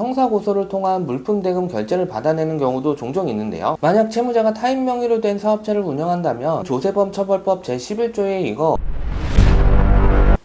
형사고소를 통한 물품 대금 결제를 받아내는 경우도 종종 있는데요. 만약 채무자가 타인 명의로 된 사업체를 운영한다면 조세범 처벌법 제11조에 이거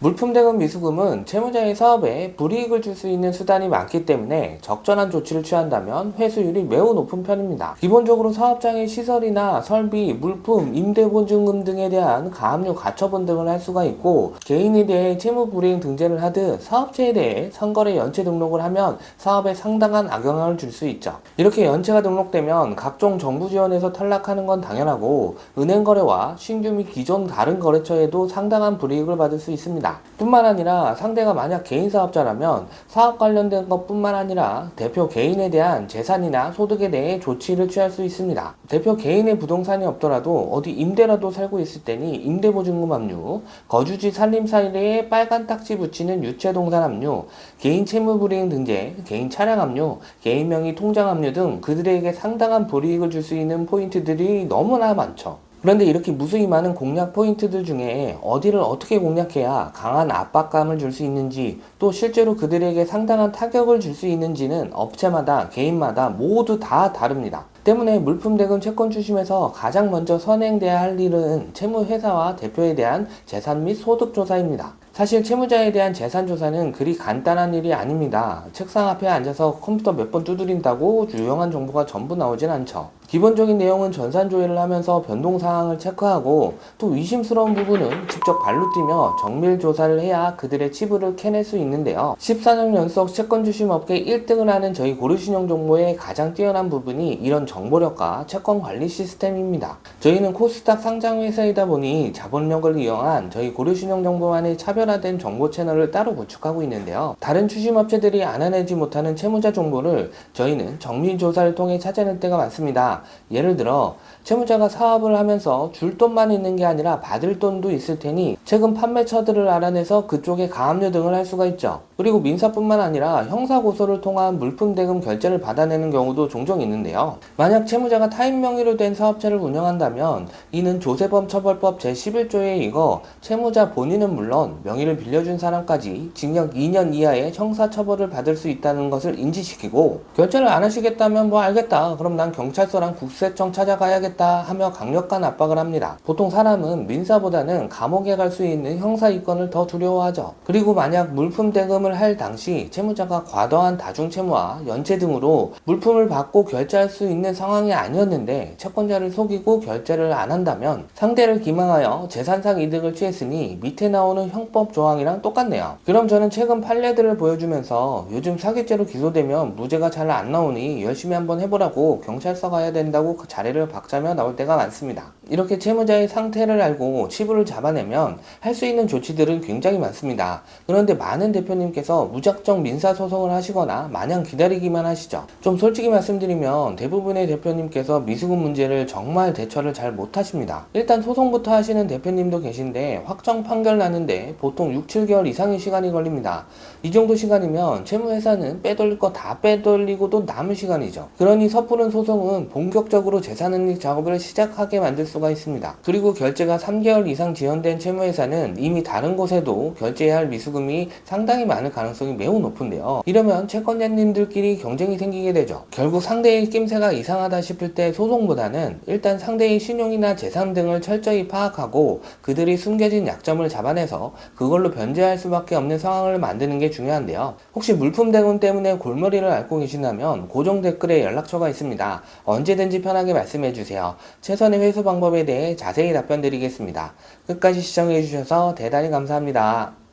물품 대금 미수금은 채무자의 사업에 불이익을 줄 수 있는 수단이 많기 때문에 적절한 조치를 취한다면 회수율이 매우 높은 편입니다. 기본적으로 사업장의 시설이나 설비, 물품, 임대보증금 등에 대한 가압류 가처분 등을 할 수가 있고 개인에 대해 채무 불이행 등재를 하듯 사업체에 대해 상거래 연체 등록을 하면 사업에 상당한 악영향을 줄 수 있죠. 이렇게 연체가 등록되면 각종 정부 지원에서 탈락하는 건 당연하고 은행 거래와 신규 및 기존 다른 거래처에도 상당한 불이익을 받을 수 있습니다. 뿐만 아니라 상대가 만약 개인 사업자라면 사업 관련된 것뿐만 아니라 대표 개인에 대한 재산이나 소득에 대해 조치를 취할 수 있습니다. 대표 개인의 부동산이 없더라도 어디 임대라도 살고 있을 때니 임대보증금 압류, 거주지 살림살이에 빨간 딱지 붙이는 유체동산 압류, 개인 채무불이행 등재, 개인 차량 압류, 개인 명의 통장 압류 등 그들에게 상당한 불이익을 줄 수 있는 포인트들이 너무나 많죠. 그런데 이렇게 무수히 많은 공략 포인트들 중에 어디를 어떻게 공략해야 강한 압박감을 줄 수 있는지 또 실제로 그들에게 상당한 타격을 줄 수 있는지는 업체마다 개인마다 모두 다 다릅니다. 때문에 물품 대금 채권 추심에서 가장 먼저 선행돼야 할 일은 채무회사와 대표에 대한 재산 및 소득 조사입니다. 사실 채무자에 대한 재산 조사는 그리 간단한 일이 아닙니다. 책상 앞에 앉아서 컴퓨터 몇 번 두드린다고 유용한 정보가 전부 나오진 않죠. 기본적인 내용은 전산 조회를 하면서 변동 사항을 체크하고 또 의심스러운 부분은 직접 발로 뛰며 정밀 조사를 해야 그들의 치부를 캐낼 수 있는데요. 14년 연속 채권 주심 업계 1등을 하는 저희 고르신용 정보의 가장 뛰어난 부분이 이런 정보력과 채권 관리 시스템입니다. 저희는 코스닥 상장 회사이다 보니 자본력을 이용한 저희 고르신용 정보만의 차별화된 정보 채널을 따로 구축하고 있는데요. 다른 추심 업체들이 알아내지 못하는 채무자 정보를 저희는 정밀 조사를 통해 찾아낼 때가 많습니다. 예를 들어 채무자가 사업을 하면서 줄 돈만 있는 게 아니라 받을 돈도 있을 테니 최근 판매처들을 알아내서 그쪽에 가압류 등을 할 수가 있죠. 그리고 민사뿐만 아니라 형사고소를 통한 물품 대금 결제를 받아내는 경우도 종종 있는데요. 만약 채무자가 타인 명의로 된 사업체를 운영한다면 이는 조세범 처벌법 제11조에 이거 채무자 본인은 물론 명의를 빌려준 사람까지 징역 2년 이하의 형사 처벌을 받을 수 있다는 것을 인지시키고 결제를 안 하시겠다면 뭐 알겠다. 그럼 난 경찰서랑 국세청 찾아가야겠다 하며 강력한 압박을 합니다. 보통 사람은 민사보다는 감옥에 갈 수 있는 형사 이권을 더 두려워하죠. 그리고 만약 물품 대금을 할 당시 채무자가 과도한 다중 채무와 연체 등으로 물품을 받고 결제할 수 있는 상황이 아니었는데 채권자를 속이고 결제를 안 한다면 상대를 기망하여 재산상 이득을 취했으니 밑에 나오는 형법 조항이랑 똑같네요. 그럼 저는 최근 판례들을 보여주면서 요즘 사기죄로 기소되면 무죄가 잘 안 나오니 열심히 한번 해보라고 경찰서 가야 된다고 그 자리를 박차며 나올 때가 많습니다. 이렇게 채무자의 상태를 알고 치부를 잡아내면 할 수 있는 조치들은 굉장히 많습니다. 그런데 많은 대표님께서 무작정 민사소송을 하시거나 마냥 기다리기만 하시죠. 좀 솔직히 말씀드리면 대부분 의 대표님께서 미수금 문제를 정말 대처를 잘 못하십니다. 일단 소송부터 하시는 대표님도 계신데 확정 판결 나는데 보통 6, 7개월 이상의 시간이 걸립니다. 이 정도 시간이면 채무회사는 빼돌릴 거 다 빼돌리고도 남은 시간이죠. 그러니 섣부른 소송은 본격적으로 재산은닉 작업을 시작하게 만들 수가 있습니다. 그리고 결제가 3개월 이상 지연된 채무회사는 이미 다른 곳에도 결제해야 할 미수금이 상당히 많을 가능성이 매우 높은데요. 이러면 채권자님들끼리 경쟁이 생기게 되죠. 결국 상대의 낌새가 이상하다 싶을 때 소송보다는 일단 상대의 신용이나 재산 등을 철저히 파악하고 그들이 숨겨진 약점을 잡아내서 그걸로 변제할 수밖에 없는 상황을 만드는 게 중요한데요. 혹시 물품 대금 때문에 골머리를 앓고 계신다면 고정 댓글에 연락처가 있습니다. 언제든지 편하게 말씀해 주세요. 최선의 회수 방법에 대해 자세히 답변 드리겠습니다. 끝까지 시청해 주셔서 대단히 감사합니다.